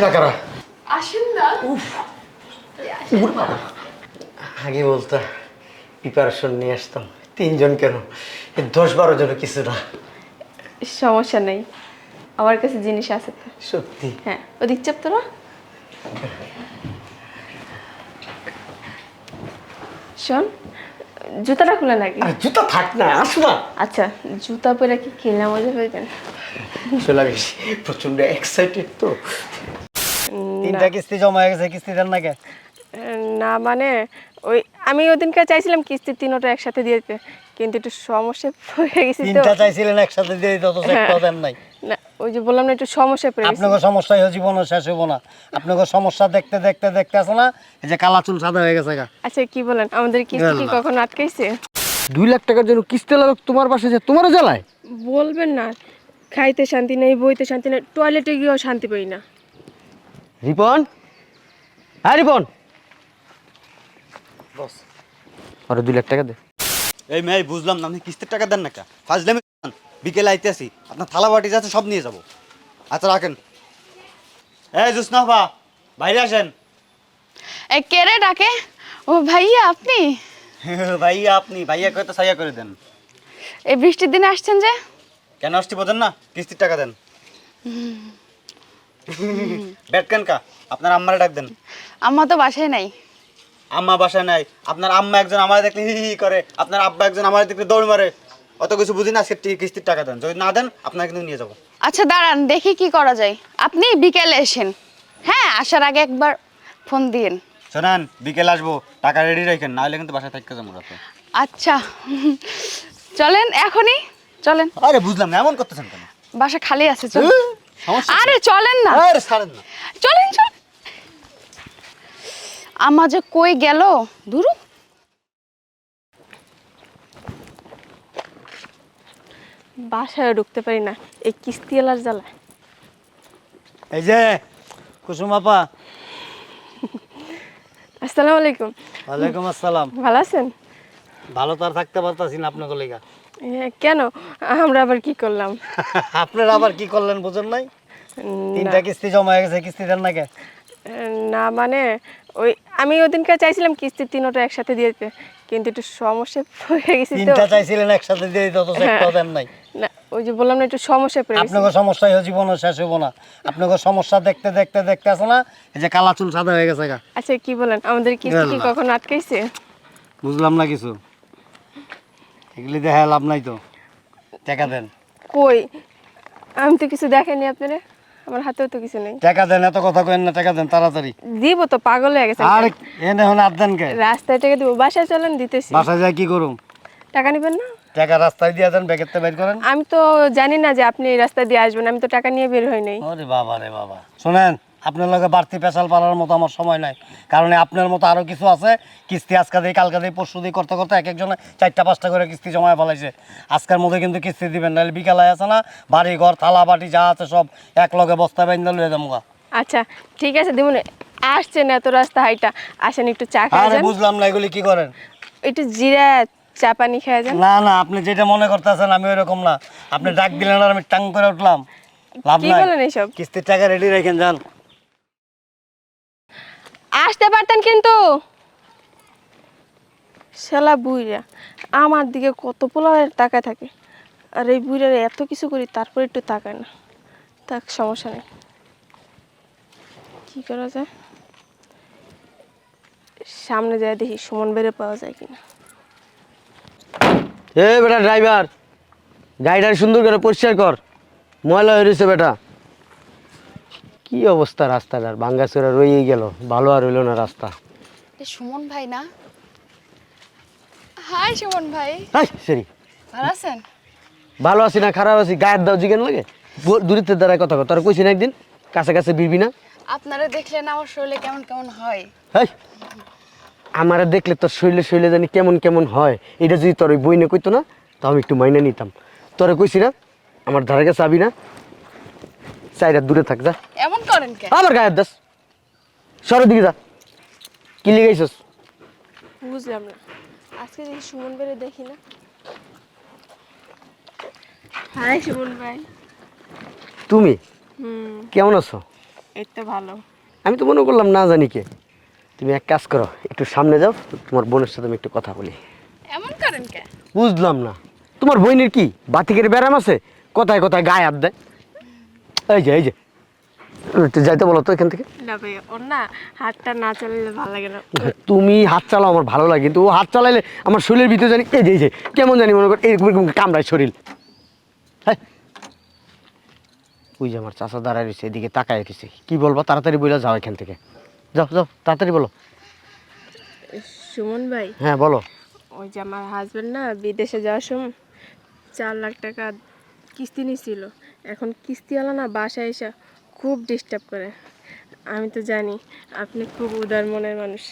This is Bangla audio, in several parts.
এরা কারা? আসেন না। আগে বলতো প্রিপারেশন নিয়ে আসতাম। তিনজন কেন? দশ বারো জন কিছু না। সমস্যা নেই। আমার কাছে জিনিস আছে তো। সত্যি? হ্যাঁ ওদিক চাপ তোরা শোন জুতাটা খুলে নাকি? জুতা থাক না আস না। আচ্ছা জুতা পরে কি খেলনা মজা পেয়েছেন চলে গেছি প্রচণ্ড এক্সাইটেড তো। তিনটা কিস্তি জমা হয়ে গেছে কিস্তি দেন না কে না মানে ওই আমি ওদিনকে চাইছিলাম কিস্তি তিনোটা একসাথে দিয়ে দিতে কিন্তু একটু সমস্যা হয়ে গেছি তো। তিনটা চাইছিলেন একসাথে দিয়ে দিতে অথচ একটাও দেন নাই। না ওই যে বললাম না একটু সমস্যা পড়ে গেছি। আপনাকে সমস্যা হয়ে জীবনও শেষ হব না। আপনাকে সমস্যা দেখতে দেখতে দেখতে আছে না এই যে কালা চুল সাদা হয়ে গেছে গা। আচ্ছা কি বলেন? আমাদের কিস্তি কি। কখনো আটকাইছে? দুই লাখ টাকার জন্য কিস্তি লাগবে তোমার পাশে যে তোমার জ্বালায়? বলবেন না খাইতে শান্তি নেই বইতে শান্তি নেই টয়লেটে গিয়েও শান্তি পাই না। রিপন? হ্যাঁ রিপন? বস আরে দুই লাখ টাকা দে। এই মেয়ে বুঝলাম না আপনি কিস্তির টাকা দেন না কা? ফাজলামি করেন। বিকেলে আইতেছি আপনার থালা বাটি যাচ্ছে সব নিয়ে যাব। আচ্ছা রাখেন। এই জুসনা বা বাইরে আসেন। এ, কে রে ডাকে? ও ভাইয়া আপনি? ভাইয়া আপনি ভাইয়া কয়তো সাইয়া করে দেন। এই বৃষ্টির দিনে আসছেন যে? কেন আসছি বোঝেন না কিস্তির টাকা দেন। ব্যাট কেন কা আপনার আম্মারে ডাক দেন। আম্মা তো বাসায় নাই। আম্মা বাসায় নাই। আপনার আম্মা একজন আমার দেখলে হি হি করে আপনার আব্বা একজন আমার দেখলে দৌড় মারে। অত কিছু বুঝি না আজকে টি- কিস্তির টাকা দেন। যদি না দেন আপনাকে কিন্তু নিয়ে যাব। আচ্ছা দাঁড়ান দেখি কি করা যায়। আপনি বিকেলে এসেন। হ্যাঁ আসার আগে একবার ফোন দিন শোনেন বিকেল আসব টাকা রেডি রাখেন নাহলে কিন্তু বাসায় থাকতে যাব রাতে। আচ্ছা চলেন এখনই চলেন। আরে বুঝলাম না এমন করতেছেন কেন? বাসা খালি আছে সমস্যা আরে চলেন না। আরে ছাড়েন না। চলেন চলেন। আমা যে কই গেল? ধুরু বাসায় ঢুকতে পারি না এই কিস্তিওয়ালার জ্বালা এই যে কুসুম আপা। আসসালামু আলাইকুম। ওয়ালাইকুম আসসালাম। ভালো আছেন? ভালো তো আর থাকতে পারতাছি না আপনাকে লেগা কেন? আমরা আবার কি করলাম? আপনারা আবার কি করলেন বুঝেন নাই? তিনটা কিস্তি জমা হয়ে গেছে কিস্তি দেন না কে না মানে ওই আমি ওদিনকে চাইছিলাম কিস্তি তিনোটা একসাথে দিয়ে দিতে কিন্তু একটু সমস্যা হয়ে গেছি তো। তিনটা চাইছিলেন একসাথে দিয়ে দিতে অথচ একটাও দেন নাই। না ওই যে বললাম না একটু সমস্যা পড়ে আপনাকে সমস্যা হয়ে জীবনও শেষ হব না। আপনাকে সমস্যা দেখতে দেখতে দেখতে আছে না এই যে কালা চুল সাদা হয়ে গেছে গা। আচ্ছা কি বলেন? আমাদের কিস্তি কি। কখনো আটকাইছে? বুঝলাম না কিছু। এগুলি দেখা লাভ নাই তো। টাকা দেন। কই? আমি তো কিছু দেখেনি আপনারা। আমার হাতেও তো কিছু নেই। টাকা দেন এত কথা কেন না টাকা দেন তাড়াতাড়ি। দিব তো পাগল হয়ে গেছে আর এনে হন আর দেন কে? রাস্তায় টাকা দিব বাসায় চলেন দিতেছি। বাসায় যায় কি করুম? টাকা নেবেন না? টাকা রাস্তায় দিয়ে দেন ব্যাগের বের করেন। আমি তো জানি না যে আপনি রাস্তা দিয়ে আসবেন আমি তো টাকা নিয়ে বের হই নাই। ওরে বাবা রে বাবা। শোনেন আপনার লগে বাড়তি পেশাল পালার মতো আমার সময় নাই। কারণ আপনার মতো আরও কিছু আছে কিস্তি আজকা দিয়ে কালকা দিয়ে পরশু দিয়ে করতে করতে এক একজনে চারটা পাঁচটা করে কিস্তি জমায় ফেলাইছে। আজকের মধ্যে কিন্তু কিস্তি দিবেন নাহলে বিকালে আছে না বাড়ি ঘর থালা বাটি যা আছে সব এক লগে বস্তা বেঁধে লুয়ে গা। আচ্ছা ঠিক আছে দিমুন। আসছেন এত রাস্তা হাইটা আসেন একটু চা খাওয়া বুঝলাম না এগুলি কি করেন? একটু জিরা চা পানি খাওয়া যান। না না আপনি যেটা মনে করতেছেন আমি ওইরকম না। আপনি ডাক দিলেন আর আমি টাং করে উঠলাম। লাভ কি নাই। বলেন এইসব কিস্তির টাকা রেডি রেখেন যান। আসতে পারতেন কিন্তু। শালা বুইরা আমার দিকে কত পোলারের টাকা থাকে। আর এই বুইরার এত কিছু করি তারপর একটু তাকায় না। তাক সমস্যা নেই। কি করা যায়? সামনে যায় দেখি সুমন বেড়ে পাওয়া যায় কিনা। এ বেটা ড্রাইভার গাড়িটা সুন্দর করে পরিষ্কার কর। ময়লা হয়ে রয়েছে বেটা। কি অবস্থা রাস্তাটার ভাঙ্গাচোরা রয়েই গেল ভালো আর হইল না রাস্তা? সুমন ভাই না? হাই সুমন ভাই। Hi sorry. ভালো আছেন? ভালো আছি না খারাপ আছি। গায়ের দাও জিজ্ঞেন লাগে? দূরিত্বের দ্বারা কথা তোরা কইছি না একদিন? কাছে কাছে বিড়বি না? আপনারা দেখলেন আমার শরীরে কেমন কেমন হয়? হাই। আমারে দেখলে তোর শরীরে শরীরে জানি কেমন কেমন হয়। এটা যদি তোর ওই বইনে কইতো না তো আমি একটু মাইনে নিতাম। তোরা কইছি না? আমার ধারে কাছে আবি না? চাইরা দূরে থাক যা। এমন করেন কেন আবার গায়ের দাস। সরের দিকে যা। কি লিগাইছস বুঝলাম না। আজকে দেখি সুমন বেড়ে দেখি না? হাই সুমন ভাই। তুমি? হুম। কেমন আছো? এই তো ভালো। আমি তো মনে করলাম না জানি কে। তুমি এক কাজ করো একটু সামনে যাও তোমার বোনের সাথে আমি একটু কথা বলি। এমন করেন কে? বুঝলাম না। তোমার বইনের কি? বাতিকের ব্যারাম আছে? কোথায় কোথায় গায়ে হাত দেয়। এই যে এই যে। যাইতে বলো তো এখান থেকে। না ভাই ওর না হাতটা না চালালে ভালো লাগে না। তুমি হাত চালাও আমার ভালো লাগে কিন্তু ও হাত চালাইলে আমার শরীরের ভিতরে জানি এই যে এই যে কেমন জানি মনে কর এরকম এরকম কামড়ায় শরীর। হ্যাঁ। ওই যে আমার চাচা দাঁড়ায় রয়েছে এদিকে তাকায় রেখেছে কি বলব তাড়াতাড়ি বলে যাও এখান থেকে। যাও যাও তাড়াতাড়ি বলো। সুমন ভাই? হ্যাঁ বলো। ওই যে আমার হাজবেন্ড না বিদেশে যাওয়ার সময় চার লাখ টাকা কিস্তি নিছিল এখন কিস্তিওয়ালা না বাসায় এসে খুব ডিস্টার্ব করে। আমি তো জানি আপনি খুব উদার মনের মানুষ।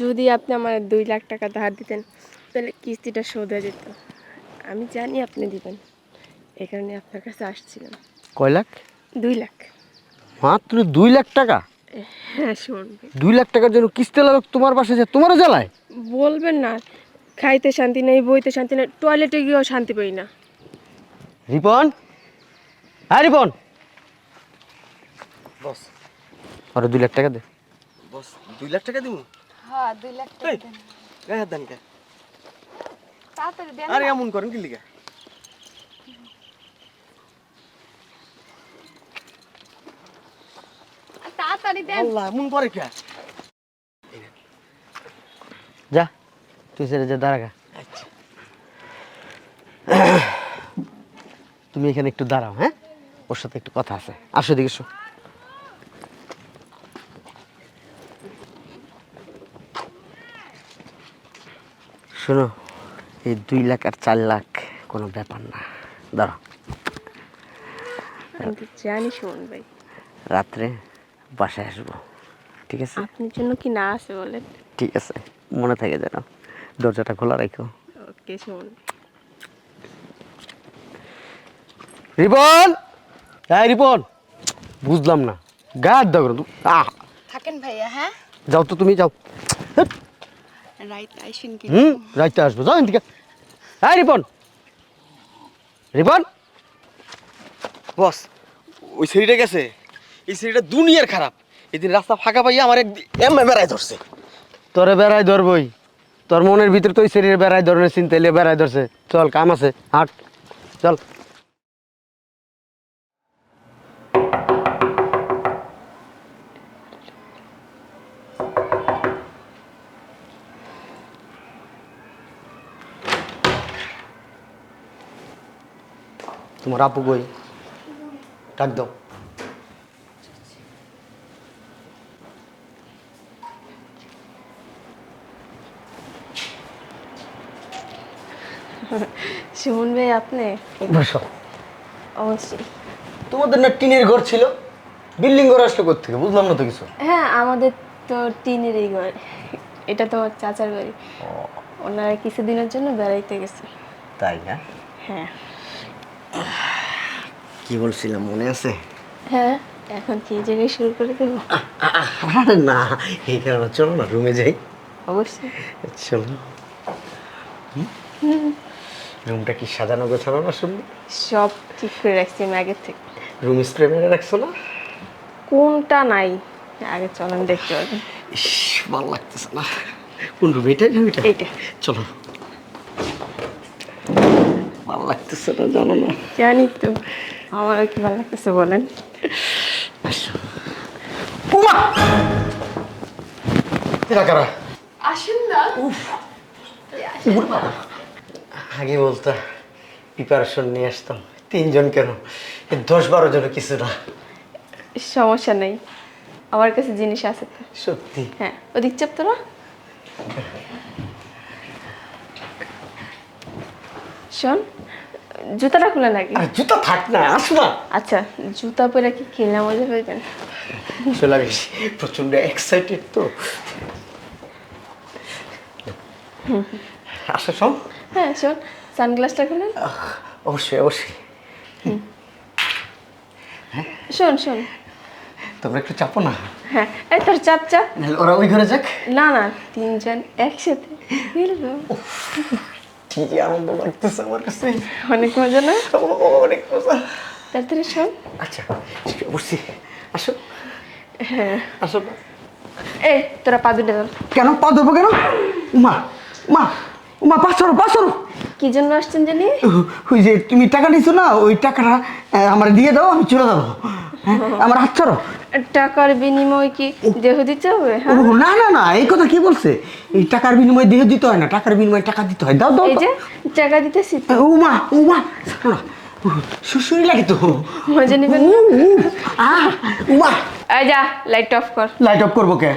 যদি আপনি আমার দুই লাখ টাকা ধার দিতেন তাহলে কিস্তিটা শোধ হয়ে যেত। আমি জানি আপনি দিবেন। এই কারণে আপনার কাছে আসছিলাম। কয় লাখ? দুই লাখ। মাত্র দুই লাখ টাকা? হ্যাঁ ভাই দুই লাখ টাকার জন্য কিস্তি লাগবে তোমার বাসে যে তোমারও জ্বালায়? বলবেন না খাইতে শান্তি নেই বইতে শান্তি নেই টয়লেটে গিয়েও শান্তি পাই না। রিপন? হ্যাঁ রিপন? বস। আরও দুই লাখ টাকা দে। বস দুই লাখ টাকা দিব হ্যাঁ দুই লাখ টাকা দেন। গায়ে হাত দেন কে? তাড়াতাড়ি দেন আরে এমন করেন কি লিগা? তাড়াতাড়ি দেন। আল্লাহ এমন করে কে? যা তুই সেটা যা দাঁড়াগা তুমি এখানে একটু দাঁড়াও হ্যাঁ? ওর সাথে একটু কথা আছে। আসো এদিকে এসো। শোনো এই দুই লাখ আর চার লাখ কোনো ব্যাপার না। দাঁড়াও। আমি তো জানি সুমন ভাই। রাত্রে বাসায় আসব। ঠিক আছে? আপনার জন্য কি না আছে বলেন? ঠিক আছে। মনে থাকে যেন। দরজাটা খোলা রাখো। ওকে সুমন রিপন? হ্যাঁ রিপন বুঝলাম না। গায়ের দাও আহ। থাকেন ভাইয়া হ্যাঁ? যাও তো তুমি যাও। রাইট আইসেন কি হুম রাইতে আসব। যাও এদিকে। হ্যাঁ রিপন। রিপন? বস ওই সিঁড়িটা গেছে। এই সিঁড়িটা দুনিয়ার খারাপ। এদিন রাস্তা ফাঁকা পাইয়া আমার এক এমএ বেড়ায় ধরছে। তোরে বেড়াই ধরবই। তোর মনের ভিতরে তো ওই শরীরে বেড়াই ধরনের চিন্তা এলে বেড়াই ধরছে। চল কাম আছে। হাট। চল। তোমার আপু কই? ডাক দাও। সুমন ভাই আপনি? বসো। অবশ্যই। তোমাদের না টিনের ঘর ছিল? বিল্ডিং ঘর আসলো থেকে বুঝলাম না তো কিছু। হ্যাঁ আমাদের তো টিনেরই ঘর। এটা তোমার চাচার বাড়ি। ওনারা কিছুদিনের জন্য বেড়াইতে গেছে। তাই না? হ্যাঁ। কি বলছিলাম মনে আছে? হ্যাঁ এখন কি জেনে শুরু করে দেবো? আরে না এই কারণে চলো না রুমে যাই। অবশ্যই। চলো। রুমটা কি সাজানো গোছানো না শুনব সব ঠিক করে রাখছি আমি আগের থেকে। রুম স্প্রে মেরে রাখছো না? কোনটা নাই? আগে চলেন দেখতে পাবেন ইস ভালো লাগতেছে না। কোন রুম এটা এইটা। চলো ভালো লাগতেছে না জানো না। জানি তো। আমারও কি ভালো লাগতেছে বলেন। উমা! এরা কারা? আসেন না। আগে বলতো প্রিপারেশন নিয়ে আসতাম। তিনজন কেন? দশ বারো জন কিছু না। সমস্যা নেই। আমার কাছে জিনিস আছে সত্যি? হ্যাঁ ওদিক চাপ তোরা। শোন জুতাটা খুলে নাকি? আর জুতা থাক না আসো না। আচ্ছা জুতা পরে কি খেলে মজা পাইবেন? চলে গেছি প্রচণ্ড এক্সাইটেড তো। আসো সব হ্যাঁ শোন সানগ্লাসটা খুলেন। অবশ্যই অবশ্যই। শোন শোন। তোমরা একটু চাপো না। হ্যাঁ এই তোর চাপ চাপ। ওরা ওই ঘরে যাক। না না তিনজন একসাথে। মিলবো কি আনন্দ লাগতেছে আমার কাছে অনেক মজা না অনেক মজা তাড়াতাড়ি শোন আচ্ছা বসছি আসো আসো এই তোরা পা দুটো কেন পা ধরবো কেন মা উমা পাঁচ সরো পাঁচ সরো কি জন্য আসছেন জানি ওই যে তুমি টাকা নিছো না ওই টাকাটা আমার দিয়ে দাও আমি চলে যাব হ্যাঁ আমার হাত ছাড়ো টাকার বিনিময় কি দেহ দিতে হবে? হ্যাঁ। না না না এই কথা কি বলছে? এই টাকার বিনিময়ে দেহ দিতে হয় না টাকার বিনিময়ে টাকা দিতে হয়। দাও দাও এই যে টাকা দিতেছি তো। উমা উমা শুশুরি লাগে তো। মজা নেবেন উমা। এই যা লাইট অফ কর। লাইট অফ করব কে?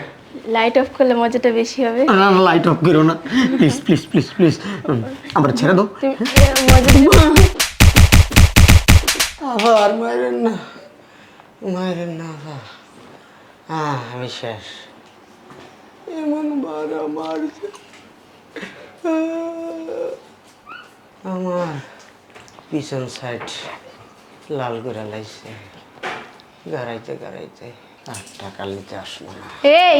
লাইট অফ করলে মজাটা বেশি হবে। না না লাইট অফ করো না। প্লিজ প্লিজ প্লিজ প্লিজ আমরা ছেড়ে দাও। মজা আবার মায়ের না। মায়ের না আবার আহ, আমি শেষ। এমন বারা মারছে আমার পিছন সাইড লাল করে লাইছে। গাড়াইতে গাড়াইতে আর টাকা নিতে আসলো না। এই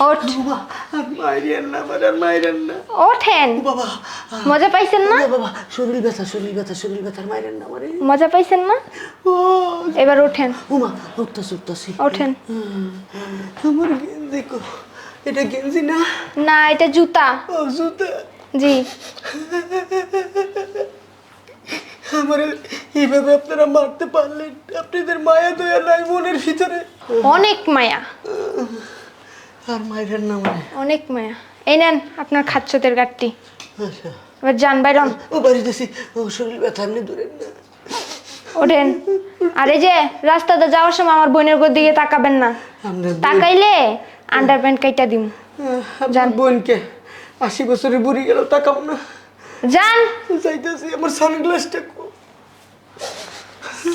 ওঠ। মায়ের না মায়ের না। ওঠেন। বাবা মজা পাইছেন না? বাবা শরীর ব্যথা শরীর ব্যথা শরীর ব্যথার মায়ের না মারে মজা পাইছেন না? ও। এবার ওঠেন। উমা উঠতাছি উঠতাছি। ওঠেন। আমার গেঞ্জি কো এটা গেঞ্জি না? না এটা জুতা। ও জুতা। জি। আমার এইভাবে আপনারা মারতে পারলেন আপনাদের মায়া দয়া নাই মনের ভিতরে। অনেক মায়া। আর মায়ের না মানে অনেক মায়া। এই নেন আপনার খাচ্ছতের গাড়টি এবার যান বাইরন। ও বাড়িতেছি ও শরীর ব্যথা এমনি দূরে। ওঠেন। আর যে রাস্তাতে যাওয়ার সময় আমার বোনের গোর দিকে তাকাবেন না। তাকাইলে আন্ডার প্যান্ট কাইটা দিম। যান। বোনকে আশি বছরের বুড়ি গেল তাকাও না। যান। চাইতেছি আমার সানগ্লাসটা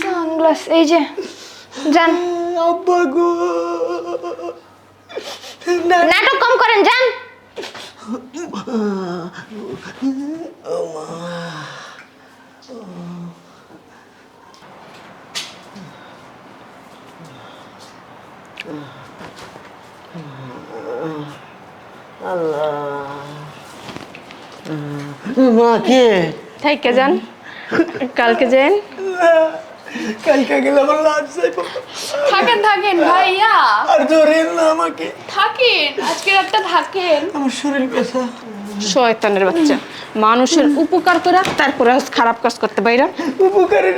সানগ্লাস এই যে। যান। আব্বা গো। না নাটক কম করেন যান। মা কে? থাইকে যান। কালকে যান কালকে গেলে আমার লাজ যাইব। থাকেন থাকেন ভাইয়া। আর ধরেন না আমাকে। থাকেন আজকে রাতটা থাকেন। আমার শরীর ব্যথা। শয়তানের বাচ্চা। মানুষের উপকার করে তারপরে খারাপ কাজ করতে বাইরা উপকারের